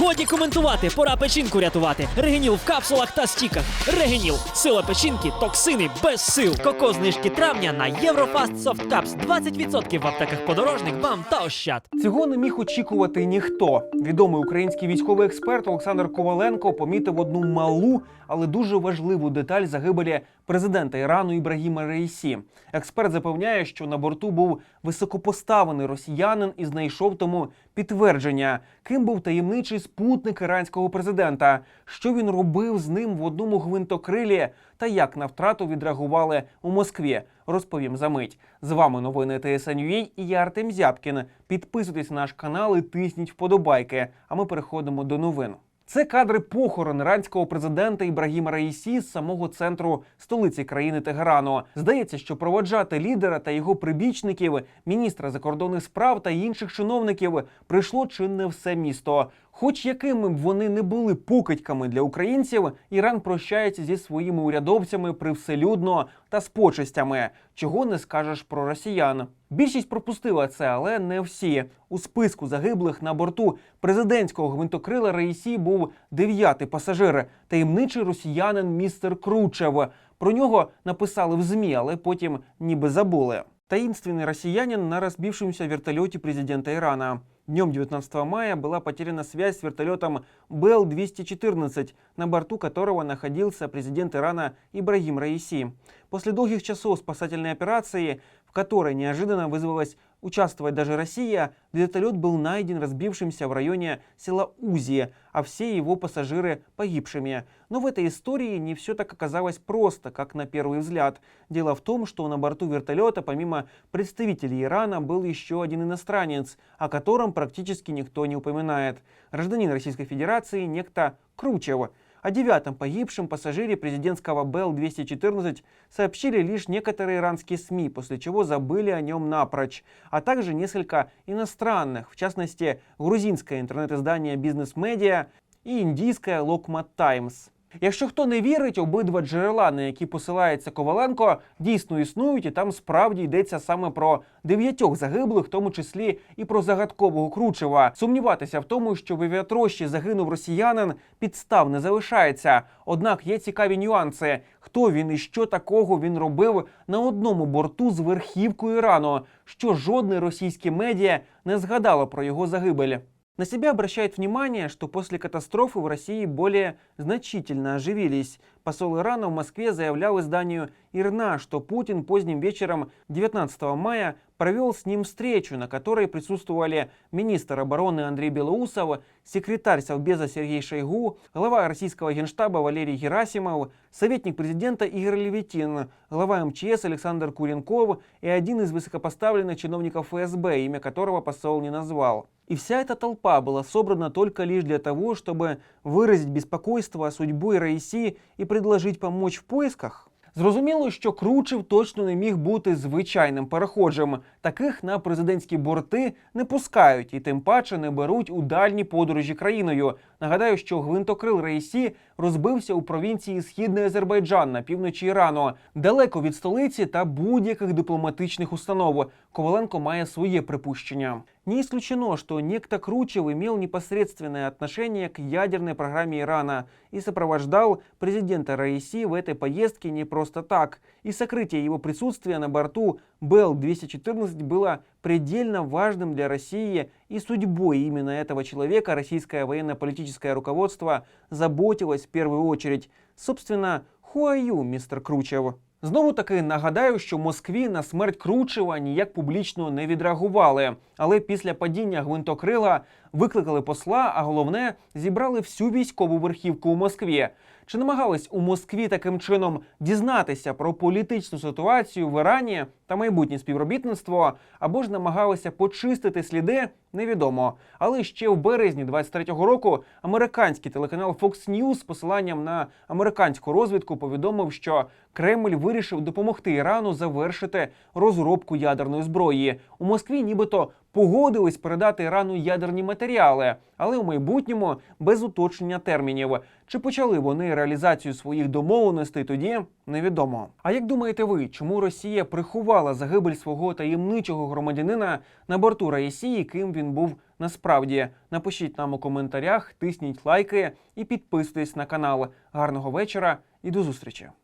Годі коментувати, пора печінку рятувати. Регеніл в капсулах та стіках. Регеніл. Сила печінки, токсини без сил. Коко знижки травня на Єврофаст Soft Caps. 20% в аптеках подорожник, вам та ощад. Цього не міг очікувати ніхто. Відомий український військовий експерт Олександр Коваленко помітив одну малу, але дуже важливу деталь загибелі президента Ірану Ібрагіма Раїсі. Експерт запевняє, що на борту був високопоставлений росіянин і знайшов тому підтвердження, ким був таємничий спутник іранського президента, що він робив з ним в одному гвинтокрилі та як на втрату відреагували у Москві. Розповім за мить. З вами новини ТСНЮА і я Артем Зябкін. Підписуйтесь на наш канал і тисніть вподобайки. А ми переходимо до новин. Це кадри похорон іранського президента Ібрагіма Раїсі з самого центру столиці країни Тегерану. Здається, що проводжати лідера та його прибічників, міністра закордонних справ та інших чиновників прийшло чи не все місто. Хоч якими б вони не були покидьками для українців, Іран прощається зі своїми урядовцями привселюдно та з почестями, чого не скажеш про росіян. Більшість пропустила це, але не всі. У списку загиблих на борту президентського гвинтокрила Раїсі був дев'ятий пасажир, таємничий росіянин містер Кручев. Про нього написали в ЗМІ, але потім ніби забули. Таинственный россиянин на разбившемся вертолете президента Ирана. Днем 19 мая была потеряна связь с вертолетом Бел-214, на борту которого находился президент Ирана Ибрагим Раиси. После долгих часов спасательной операции, в которой неожиданно вызвалась участвовать даже Россия, вертолет был найден разбившимся в районе села Узи, а все его пассажиры погибшими. Но в этой истории не все так оказалось просто, как на первый взгляд. Дело в том, что на борту вертолета, помимо представителей Ирана, был еще один иностранец, о котором практически никто не упоминает. Гражданин Российской Федерации, некто Кручев. О девятом погибшем пассажире президентского Бел-214 сообщили лишь некоторые иранские СМИ, после чего забыли о нем напрочь, а также несколько иностранных, в частности, грузинское интернет-издание «Бизнес-медиа» і індійське Локмат Таймс. Якщо хто не вірить, обидва джерела, на які посилається Коваленко, дійсно існують, і там справді йдеться саме про дев'ятьох загиблих, в тому числі і про загадкового Кручева. Сумніватися в тому, що в авіатрощі загинув росіянин, підстав не залишається. Однак є цікаві нюанси: хто він і що такого він робив на одному борту з верхівкою Ірану, що жодне російське медіа не згадало про його загибель. На себя обращает внимание, что после катастрофы в России более значительно оживились. Посол Ирана в Москве заявлял изданию ИРНА, что Путин поздним вечером 19 мая провел с ним встречу, на которой присутствовали министр обороны Андрей Белоусов, секретарь Совбеза Сергей Шойгу, глава российского генштаба Валерий Герасимов, советник президента Игорь Левитин, глава МЧС Александр Куренков и один из высокопоставленных чиновников ФСБ, имя которого посол не назвал. И вся эта толпа была собрана только лишь для того, чтобы выразить беспокойство о судьбе Раиси і предложить помочь в поисках? Зрозуміло, що Кручев точно не міг бути звичайним переходжем. Таких на президентські борти не пускають і тим паче не беруть у дальні подорожі країною. Нагадаю, що гвинтокрил Рейсі розбився у провінції Східний Азербайджан на півночі Ірану, далеко від столиці та будь-яких дипломатичних установ. Коваленко має своє припущення. Не исключено, что некто Кручев имел непосредственное отношение к ядерной программе Ирана и сопровождал президента Раиси в этой поездке не просто так. И сокрытие его присутствия на борту Бел-214 было предельно важным для России, и судьбой именно этого человека российское военно-политическое руководство заботилось в первую очередь. Собственно, хуаю, мистер Кручев. Знову таки нагадаю, що Москві на смерть Кручева ніяк публічно не відреагували. Але після падіння гвинтокрила викликали посла, а головне зібрали всю військову верхівку у Москві. Чи намагались у Москві таким чином дізнатися про політичну ситуацію в Ірані та майбутнє співробітництво, або ж намагалися почистити сліди, невідомо. Але ще в березні 23-го року американський телеканал Fox News з посиланням на американську розвідку повідомив, що Кремль вирішив допомогти Ірану завершити розробку ядерної зброї. У Москві нібито погодились передати Ірану ядерні матеріали, але у майбутньому без уточнення термінів. Чи почали вони реалізацію своїх домовленостей тоді невідомо. А як думаєте ви, чому Росія приховала загибель свого таємничого громадянина на борту Раїсії, ким він був насправді? Напишіть нам у коментарях, тисніть лайки і підписуйтесь на канал. Гарного вечора і до зустрічі!